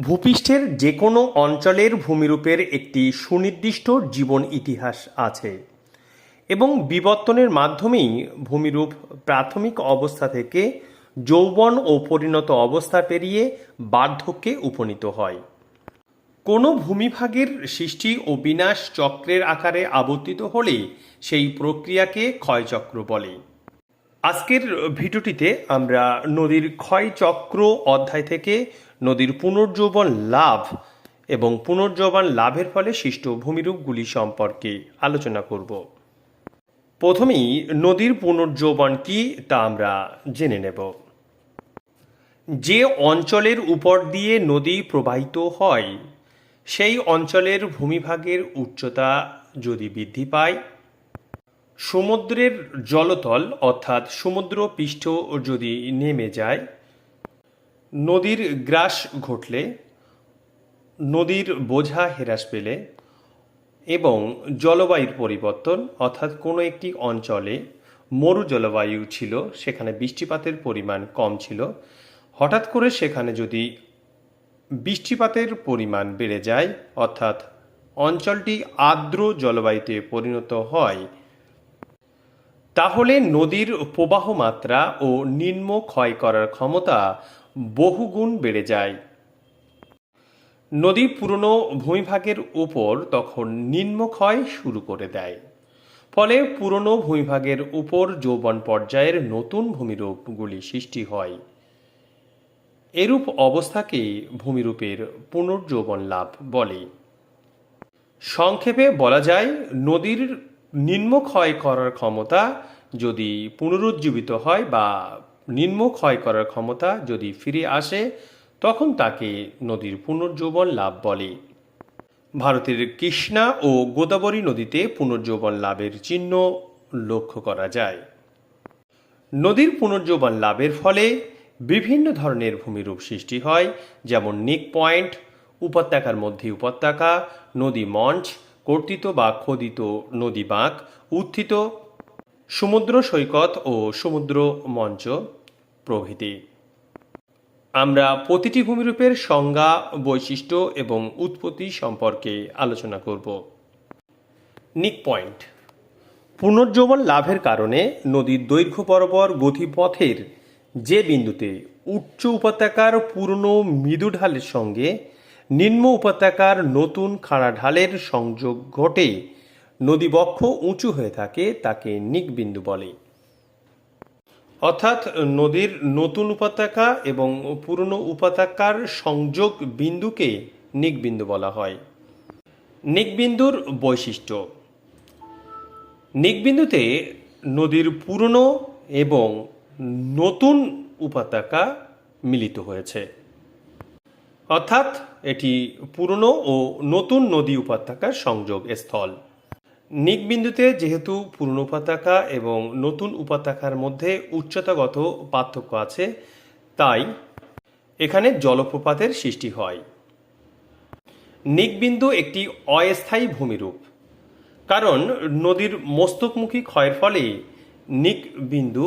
ভূপৃষ্ঠের যে কোনো অঞ্চলের ভূমিরূপের একটি সুনির্দিষ্ট জীবন ইতিহাস আছে এবং বিবর্তনের মাধ্যমেই ভূমিরূপ প্রাথমিক অবস্থা থেকে যৌবন ও পরিণত অবস্থা পেরিয়ে বার্ধক্যে উপনীত হয়। কোনো ভূমিভাগের সৃষ্টি ও বিনাশ চক্রের আকারে আবর্তিত হলে সেই প্রক্রিয়াকে ক্ষয়চক্র বলে। আজকের ভিডিওটিতে আমরা নদীর ক্ষয়চক্র অধ্যায় থেকে নদীর পুনর্যৌবন লাভ এবং পুনর্যৌবন লাভের ফলে সৃষ্ট ভূমিরূপগুলি সম্পর্কে আলোচনা করব। প্রথমেই, নদীর পুনর্যৌবন কি তা আমরা জেনে নেব। যে অঞ্চলের উপর দিয়ে নদী প্রবাহিত হয়, সেই অঞ্চলের ভূমিভাগের উচ্চতা যদি বৃদ্ধি পায়, সমুদ্রের জলতল অর্থাৎ সমুদ্র পৃষ্ঠ যদি নেমে যায় নদীর গ্রাস ঘটলে, নদীর বোঝা হ্রাস পেলে এবং জলবায়ুর পরিবর্তন, অর্থাৎ কোনো একটি অঞ্চলে মরু জলবায়ু ছিল, সেখানে বৃষ্টিপাতের পরিমাণ কম ছিল, হঠাৎ করে সেখানে যদি বৃষ্টিপাতের পরিমাণ বেড়ে যায়, অর্থাৎ অঞ্চলটি আর্দ্র জলবায়ুতে পরিণত হয় তাহলে নদীর প্রবাহ মাত্রা ও নিম্ন ক্ষয় করার ক্ষমতা বহুগুণ বেড়ে যায়। নদী পুরনো ভূমিভাগের উপর তখন নিম্নক্ষয় শুরু করে দেয়। ফলে পুরনো ভূমিভাগের উপর যৌবন পর্যায়ের নতুন ভূমিরূপগুলি সৃষ্টি হয়। এরূপ অবস্থাকে ভূমিরূপের পুনর্যৌবন লাভ বলে। সংক্ষেপে বলা যায়, নদীর নিম্ন ক্ষয় করার ক্ষমতা যদি পুনরুজ্জীবিত হয় বা নিম্ন ক্ষয় করার ক্ষমতা যদি ফিরে আসে, তখন তাকে নদীর পুনর্যৌবন লাভ বলে। ভারতের কৃষ্ণা ও গোদাবরী নদীতে পুনর্যৌবন লাভের চিহ্ন লক্ষ্য করা যায়। নদীর পুনর্যৌবন লাভের ফলে বিভিন্ন ধরনের ভূমিরূপ সৃষ্টি হয়, যেমন নিক পয়েন্ট, উপত্যকার মধ্যে উপত্যকা, নদী মঞ্চ কর্তিত বা খোদিত নদী বাঁক, উত্থিত সমুদ্র সৈকত ও সমুদ্র মঞ্চ প্রভৃতি। আমরা প্রতিটি ভূমিরূপের সংজ্ঞা, বৈশিষ্ট্য এবং উৎপত্তি সম্পর্কে আলোচনা করব। নিক পয়েন্ট। পুনর্যৌবন লাভের কারণে নদীর দৈর্ঘ্য বরাবর গতিপথের যে বিন্দুতে উচ্চ উপত্যকার পুরনো মৃদু ঢালের সঙ্গে নিম্ন উপত্যকার নতুন খাড়া ঢালের সংযোগ ঘটে। নদীবক্ষ উঁচু হয়ে থাকে, তাকে নিকবিন্দু বলে। অর্থাৎ নদীর নতুন উপত্যকা এবং পুরনো উপত্যকার সংযোগ বিন্দুকে নিকবিন্দু বলা হয়। নিকবিন্দুর বৈশিষ্ট্য। নিকবিন্দুতে নদীর পুরনো এবং নতুন উপত্যকা মিলিত হয়েছে। অর্থাৎ এটি পুরনো ও নতুন নদী উপত্যকার সংযোগ স্থল। নিকবিন্দুতে যেহেতু পুরনো উপত্যকা এবং নতুন উপত্যকার মধ্যে উচ্চতাগত পার্থক্য আছে, তাই এখানে জলপ্রপাতের সৃষ্টি হয়। নিকবিন্দু একটি অস্থায়ী ভূমিরূপ, কারণ নদীর মস্তকমুখী ক্ষয়ের ফলে নিক বিন্দু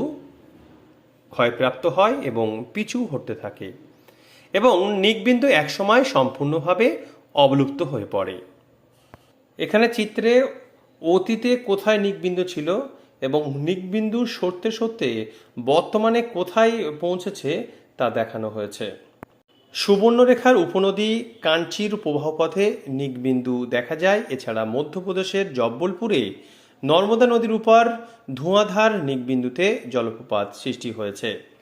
ক্ষয়প্রাপ্ত হয় এবং পিছু হতে থাকে। এবং নিকবিন্দু একসময় সম্পূর্ণভাবে অবলুপ্ত হয়ে পড়ে। এখানে চিত্রে অতীতে কোথায় নিকবিন্দু ছিল এবং নিকবিন্দু সরতে সরতে বর্তমানে কোথায় পৌঁছেছে তা দেখানো হয়েছে। সুবর্ণরেখার উপনদী কাঞ্চির প্রবাহপথে নিকবিন্দু দেখা যায়। এছাড়া মধ্যপ্রদেশের জব্বলপুরে নর্মদা নদীর উপর ধোঁয়াধার নিকবিন্দুতে জলপ্রপাত সৃষ্টি হয়েছে।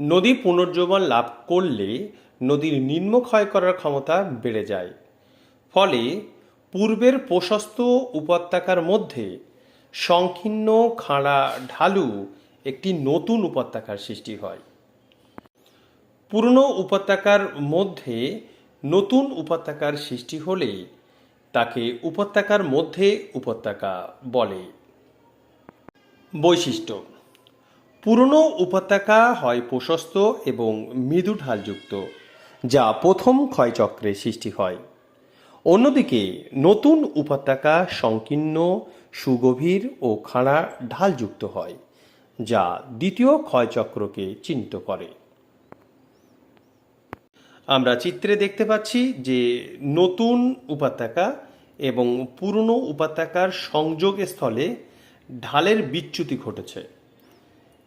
নদী পুনর্জীবন লাভ করলে নদীর নিম্ন ক্ষয় করার ক্ষমতা বেড়ে যায়। ফলে পূর্বের প্রশস্ত উপত্যকার মধ্যে সংকীর্ণ খাঁড়া ঢালু একটি নতুন উপত্যকার সৃষ্টি হয়। পুরনো উপত্যকার মধ্যে নতুন উপত্যকার সৃষ্টি হলে তাকে উপত্যকার মধ্যে উপত্যকা বলে। বৈশিষ্ট্য পুরনো উপত্যকা হয় প্রশস্ত এবং মৃদু ঢালযুক্ত যা প্রথম ক্ষয়চক্রে সৃষ্টি হয়। অন্যদিকে, নতুন উপত্যকা সংকীর্ণ, সুগভীর ও খাড়া ঢালযুক্ত হয়, যা দ্বিতীয় ক্ষয়চক্রকে চিহ্নিত করে। আমরা চিত্রে দেখতে পাচ্ছি যে নতুন উপত্যকা এবং পুরনো উপত্যকার সংযোগ স্থলে ঢালের বিচ্যুতি ঘটেছে।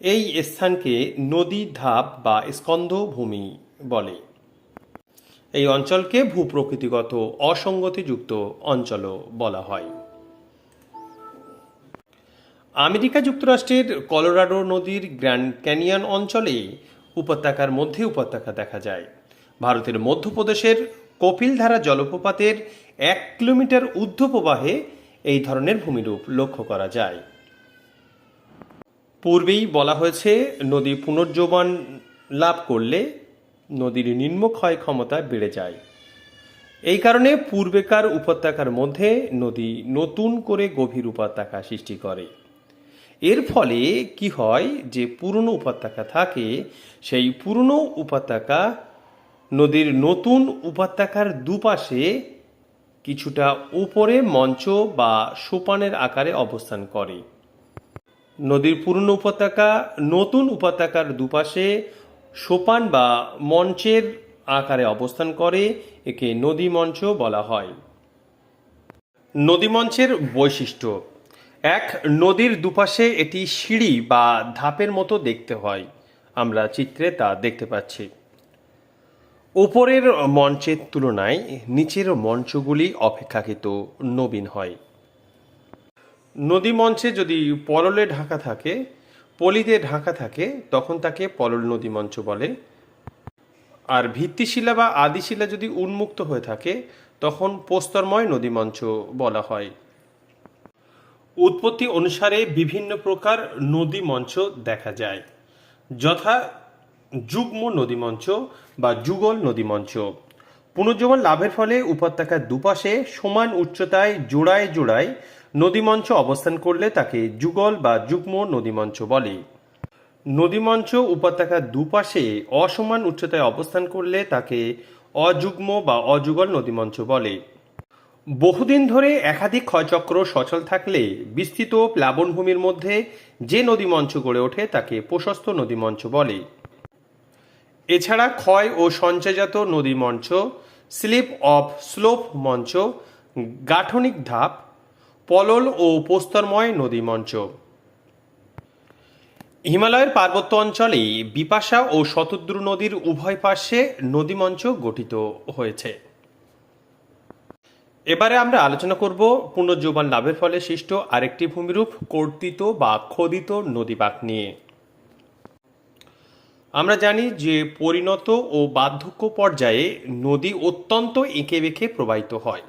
এই স্থানকে নদী ধাপ বা স্কন্ধভূমি বলে। এই অঞ্চলকে ভূপ্রকৃতিগত অসঙ্গতিযুক্ত অঞ্চলও বলা হয়। আমেরিকা যুক্তরাষ্ট্রের কলোরাডো নদীর গ্র্যান্ড ক্যানিয়ন অঞ্চলে উপত্যকার মধ্যে উপত্যকা দেখা যায়। ভারতের মধ্যপ্রদেশের কপিলধারা জলপ্রপাতের এক কিলোমিটার ঊর্ধ্ব প্রবাহে এই ধরনের ভূমিরূপ লক্ষ্য করা যায়। পূর্বেই বলা হয়েছে, নদী পুনর্জীবন লাভ করলে নদীর নিম্নক্ষয় ক্ষমতা বেড়ে যায়। এই কারণে পূর্বেকার উপত্যকার মধ্যে নদী নতুন করে গভীর উপত্যকা সৃষ্টি করে। এর ফলে কি হয় যে পুরনো উপত্যকা থাকে, সেই পুরনো উপত্যকা নদীর নতুন উপত্যকার দুপাশে কিছুটা উপরে মঞ্চ বা সোপানের আকারে অবস্থান করে। নদীর পুরনো উপত্যকা, নতুন উপত্যকার দুপাশে সোপান বা মঞ্চের আকারে অবস্থান করে, একে নদী মঞ্চ বলা হয়। নদী মঞ্চের বৈশিষ্ট্য, এক, নদীর দুপাশে এটি সিঁড়ি বা ধাপের মতো দেখতে হয়। আমরা চিত্রে তা দেখতে পাচ্ছি। ওপরের মঞ্চের তুলনায় নিচের মঞ্চগুলি অপেক্ষাকৃত নবীন হয়। নদী মঞ্চে যদি পললে ঢাকা থাকে, পলিতে ঢাকা থাকে, তখন তাকে পলল নদী মঞ্চ বলে। আর ভিত্তিশিলা বা আদিশিলা যদি উন্মুক্ত হয়ে থাকে, তখন প্রস্তরময় নদী মঞ্চ বলা হয়। উৎপত্তি অনুসারে বিভিন্ন প্রকার নদী মঞ্চ দেখা যায়, যথা যুগ্ম নদী মঞ্চ বা যুগল নদী মঞ্চ। পুনর্জীবন লাভের ফলে উপত্যকার দুপাশে সমান উচ্চতায় জোড়ায় জোড়ায় নদীমঞ্চ অবস্থান করলে তাকে যুগল বা যুগ্ম নদীমঞ্চ বলে। নদীমঞ্চ উপত্যকার দুপাশে অসমান উচ্চতায় অবস্থান করলে তাকে অযুগ্ম বা অযুগল নদীমঞ্চ বলে। বহুদিন ধরে একাধিক ক্ষয়চক্র সচল থাকলে বিস্তৃত প্লাবনভূমির মধ্যে যে নদীমঞ্চ গড়ে ওঠে তাকে প্রশস্ত নদীমঞ্চ বলে। এছাড়া ক্ষয় ও সঞ্চয়জাত নদীমঞ্চ, স্লিপ অফ স্লোপ মঞ্চ, গাঠনিক ধাপ পলল ও প্রস্তরময় নদী মঞ্চ হিমালয়ের পার্বত্য অঞ্চলে বিপাশা ও শতদ্রু নদীর উভয় পার্শ্বে নদীমঞ্চ গঠিত হয়েছে। এবারে আমরা আলোচনা করব পুনর্জীবন লাভের ফলে সৃষ্ট আরেকটি ভূমিরূপ, কর্তিত বা খোদিত নদীবাক নিয়ে। আমরা জানি যে পরিণত ও বার্ধক্য পর্যায়ে নদী অত্যন্ত এঁকে বেঁকে প্রবাহিত হয়।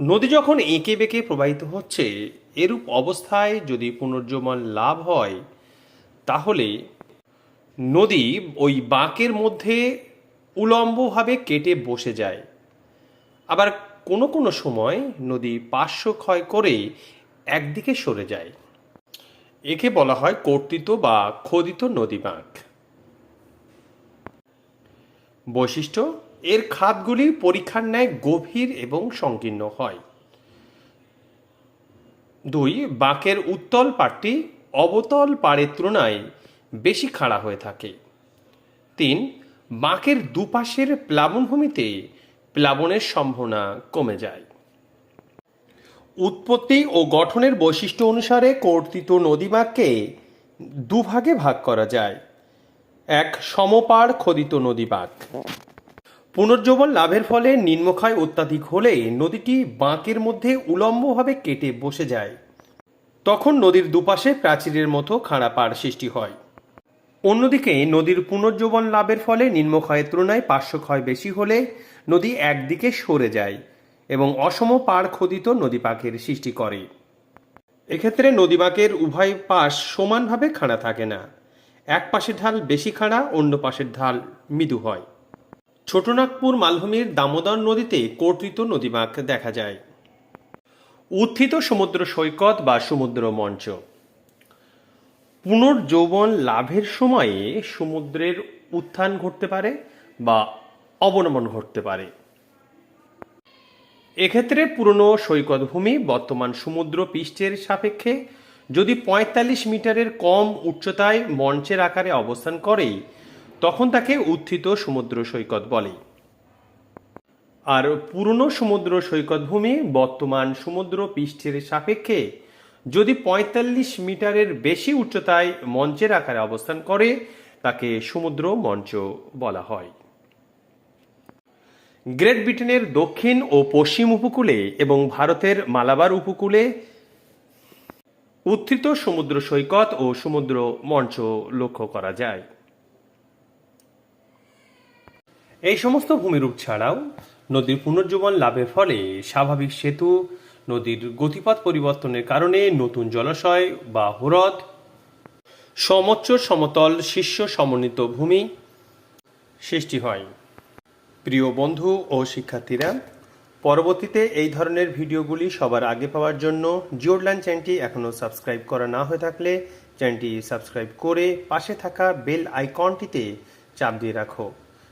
নদী যখন এঁকে বেঁকে প্রবাহিত হচ্ছে, এরূপ অবস্থায় যদি পুনর্জমান লাভ হয়, তাহলে নদী ওই বাঁকের মধ্যে উলম্বভাবে কেটে বসে যায়। আবার কোনো কোনো সময় নদী পার্শ্ব ক্ষয় করে একদিকে সরে যায়। একে বলা হয় কর্তিত বা খোদিত নদী বাঁক। বৈশিষ্ট্য এর খাতগুলি পরীক্ষার ন্যায় গভীর এবং সংকীর্ণ হয়। দুই, বাঁকের উত্তল পাড়টি অবতল পাড়ের তুলনায় বেশি খাড়া হয়ে থাকে। তিন, বাঁকের দুপাশের প্লাবনভূমিতে প্লাবনের সম্ভাবনা কমে যায়। উৎপত্তি ও গঠনের বৈশিষ্ট্য অনুসারে কর্তৃত নদীবাঁককে দুভাগে ভাগ করা যায়। এক, সমপাড় খোদিত নদীবাঁক পুনর্জীবন লাভের ফলে নিম্নক্ষয় অত্যাধিক হলে নদীটি বাঁকের মধ্যে উলম্বভাবে কেটে বসে যায়। তখন নদীর দুপাশে প্রাচীরের মতো খাড়া পাড় সৃষ্টি হয়। অন্যদিকে নদীর পুনর্জীবন লাভের ফলে নিম্নক্ষয়ের তুলনায় পার্শ্বক্ষয় বেশি হলে নদী একদিকে সরে যায় এবং অসম পাড় খোদিত নদীপাকের সৃষ্টি করে। এক্ষেত্রে নদীবাঁকের উভয় পাশ সমানভাবে খাড়া থাকে না। এক পাশের ঢাল বেশি খাড়া, অন্য পাশের ঢাল মৃদু হয়। ছোটনাগপুর মালভূমির দামোদর নদীতে কর্তৃত নদীবাঁক দেখা যায়। উত্থিত সমুদ্র সৈকত বা সমুদ্র মঞ্চ। পুনর্যৌবন লাভের সময়ে সমুদ্রের উত্থান ঘটতে পারে বা অবনমন ঘটতে পারে। এক্ষেত্রে পুরনো সৈকত ভূমি বর্তমান সমুদ্র পৃষ্ঠের সাপেক্ষে যদি পঁয়তাল্লিশ মিটারের কম উচ্চতায় মঞ্চের আকারে অবস্থান করে তখন তাকে উত্থিত সমুদ্র সৈকত বলে। আর পুরনো সমুদ্র সৈকত ভূমি বর্তমান সমুদ্র পৃষ্ঠের সাপেক্ষে যদি পঁয়তাল্লিশ মিটারের বেশি উচ্চতায় মঞ্চের আকারে অবস্থান করে, তাকে সমুদ্র মঞ্চ বলা হয়। গ্রেট ব্রিটেনের দক্ষিণ ও পশ্চিম উপকূলে এবং ভারতের মালাবার উপকূলে উত্থিত সমুদ্র সৈকত ও সমুদ্র মঞ্চ লক্ষ্য করা যায়। এই সমস্ত ভূমিরূপ ছাড়াও নদীর পুনর্জীবন লাভের ফলে স্বাভাবিক সেতু, নদীর গতিপথ পরিবর্তনের কারণে নতুন জলাশয় বা হ্রদ, সমোচ্চ সমতল শীর্ষ সমন্বিত ভূমি সৃষ্টি হয়। প্রিয় বন্ধু ও শিক্ষার্থীরা, পরবর্তীতে এই ধরনের ভিডিওগুলি সবার আগে পাওয়ার জন্য জিওডলাইন চ্যানেলটি এখনও সাবস্ক্রাইব করা না হয়ে থাকলে চ্যানেলটি সাবস্ক্রাইব করে পাশে থাকা বেল আইকনটিতে চাপ দিয়ে রাখো।